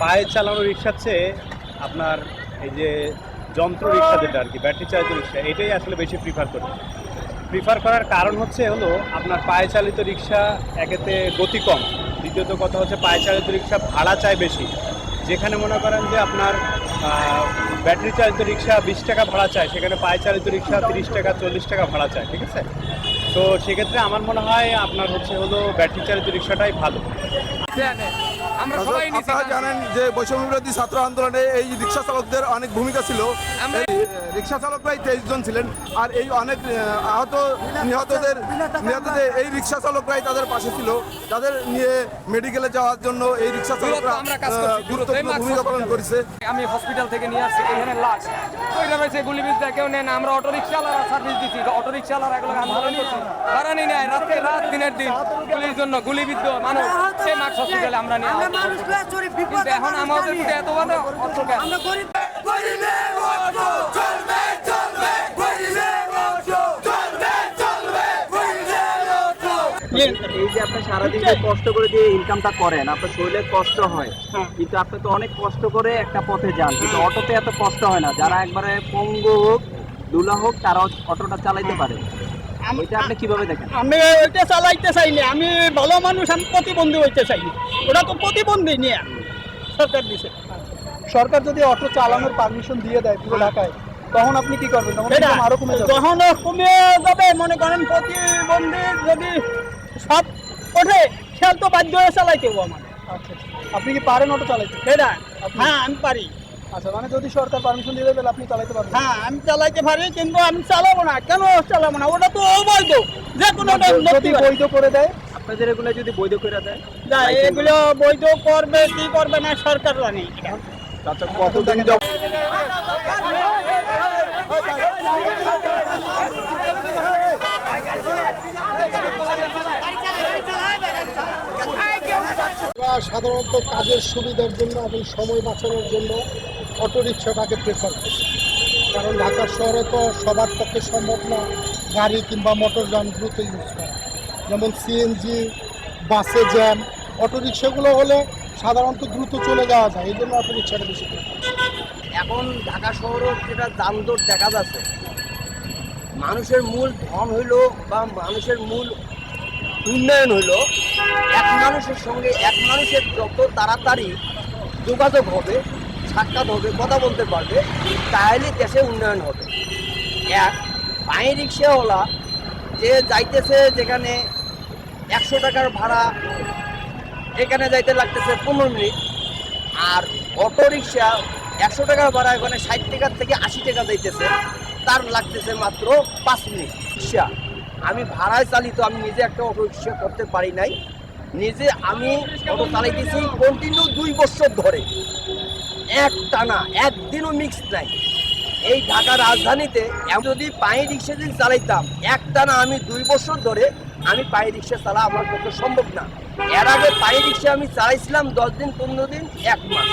পায়ে চালানো রিক্সার চেয়ে আপনার এই যে যন্ত্র রিক্সা যেটা আর কি ব্যাটারি চালিত রিক্সা, এটাই আসলে বেশি প্রিফার করি। প্রিফার করার কারণ হচ্ছে হলো আপনার পায়ে চালিত রিক্সা একেতে গতি কম। দ্বিতীয়ত কথা হচ্ছে পায়ে চালিত রিক্সা ভাড়া চায় বেশি। যেখানে মনে করেন যে আপনার ব্যাটারি চালিত রিক্সা বিশ টাকা ভাড়া চায় সেখানে পায়ে চালিত রিক্সা তিরিশ টাকা, চল্লিশ টাকা ভাড়া চায় ঠিক আছে? তো সেক্ষেত্রে আমার মনে হয় আপনার হচ্ছে হলো ব্যাটারি চালিত রিক্সাটাই ভালো। আপনারা জানেন যে বৈষম্য বিরোধী ছাত্র আন্দোলনে এই রিক্সা চালকদের অনেক ভূমিকা ছিল। রিক্সা চালক প্রায় তেইশ জন ছিলেন আর এই অনেক আহত নিহতদের নিহতদের এই রিক্সা চালকরাই তাদের পাশে ছিল। তাদের নিয়ে মেডিকেলে যাওয়ার জন্য এই রিক্সা চালকরা আমরা কাজ গুরুত্বপূর্ণ ভূমিকা পালন করেছে। আমি হসপিটাল থেকে নিয়ে আসছি এখানে লাশ। ওইটা রয়েছে গুলিবিদ্যা কেউ নেন আমরা অটো রিক্সাওয়ালারা সার্ভিস দিচ্ছি অটো রিক্সাওয়ালারা এগুলো আন্দোলন করছি বারানি নেয় রাতে রাত দিনের দিন। গুলির জন্য গুলিবিদ্ধ মানুষ। সেই মার্কস হসপিটালে আমরা নিয়ে অর্থ এই যে আপনি সারাদিন যে কষ্ট করে যে ইনকামটা করেন আপনার শরীরে কষ্ট হয় কিন্তু আপনি তো অনেক কষ্ট করে একটা পথে যান কিন্তু অটোতে এত কষ্ট হয় না। যারা একবারে পঙ্গু হোক দুলা হোক তারা অটোটা চালাইতে পারে। আপনি কীভাবে দেখেন? আমি ওইটা চালাইতে চাই না আমি ভালো মানুষ আমি প্রতিবন্ধী হইতে চাই। ওটা তো প্রতিবন্ধী নিয়ে সরকার দিছে। সরকার যদি অটো চালানোর পারমিশন দিয়ে দেয় পুরো ঢাকায় তখন আপনি কি করবেন? তখন আরও কমে যাবে। যখন কমে যাবে মনে করেন প্রতিবন্ধী যদি সব ওঠে খেয়াল তো বাধ্য হয়ে চালাইতে হব আমার আচ্ছা আচ্ছা। আপনি কি পারেন অটো চালাইতে? সেটা হ্যাঁ আমি পারি। আচ্ছা মানে যদি সরকার পারমিশন দিয়ে দেয় তাহলে আপনি চালাইতে পারবেন। হ্যাঁ আমি চালাইতে পারি কিন্তু আমি চালাবো না। কেন চালাবো না? ওটা তো অবৈধ। যে কোনো যদি বৈধ করে দেয়? আপনাদের এগুলো যদি বৈধ করে দেয় এগুলো বৈধ করবে কি করবে না সরকার জানে। আচ্ছা কতদিন সাধারণত কাজের সুবিধার জন্য এবং সময় বাঁচানোর জন্য অটোরিকশাটাকে প্রেফার করি। কারণ ঢাকা শহরে তো সবার পক্ষে সম্ভব না গাড়ি কিংবা মোটর মোটরযান দ্রুত ইউজ করা। যেমন সিএনজি বাসে জ্যাম অটোরিকশাগুলো হলে সাধারণত দ্রুত চলে যাওয়া যায়, এই জন্য অটোরিকশাটা বেশি এখন ঢাকা শহরও যেটা যানজট দেখা যাচ্ছে, মানুষের মূল ধন হইল বা মানুষের মূল উন্নয়ন হইল, এক মানুষের সঙ্গে এক মানুষের যত তাড়াতাড়ি যোগাযোগ হবে সাক্ষাৎ হবে, কথা বলতে পারবে, তাহলে দেশে উন্নয়ন হবে। এক পায়ে রিক্সাওয়ালা যে যাইতেছে যেখানে একশো টাকার ভাড়া, এখানে যাইতে লাগতেছে পনেরো মিনিট, আর অটো রিক্সা একশো টাকার ভাড়া এখানে ষাট টাকার থেকে আশি টাকা যাইতেছে, তার লাগতেছে মাত্র পাঁচ মিনিট রিক্সা। আমি ভাড়ায় চালিত, আমি নিজে একটা অটো রিক্সা করতে পারি নাই। নিজে আমি অটো চালাইতেছি কন্টিনিউ দুই বছর ধরে। এক টানা একদিনও মিক্স নাই। এই ঢাকা রাজধানীতে যদি পায়ে রিক্সা যদি চালাইতাম এক টানা আমি দুই বছর ধরে আমি পায়ে রিক্সা চালা আমার পক্ষে সম্ভব না। এর আগে পায়ে রিক্সা আমি চালাইছিলাম দশ দিন, পনেরো দিন, এক মাস।